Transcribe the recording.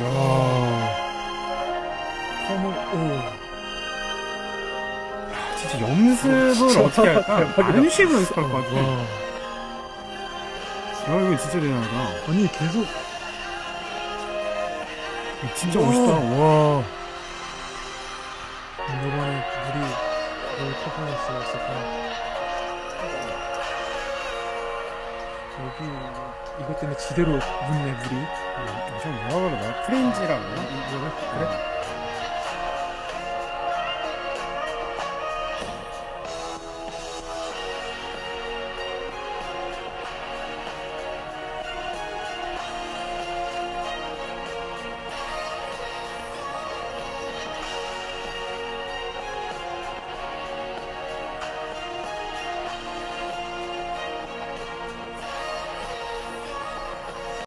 야. 펌을 오. 진짜 연습을 진짜 어떻게 할까? 대박이다. 안식을 연습할 것 같아. 와. 야, 이거 진짜 대단하다. 아니 계속 진짜 오. 멋있다. 와. 이번에 물이 물 퍼포먼스였었구나. 여기 이것 때문에 지대로 묻네 물이. 저 뭐라 그러나? 프린지라고. 이거를 그래?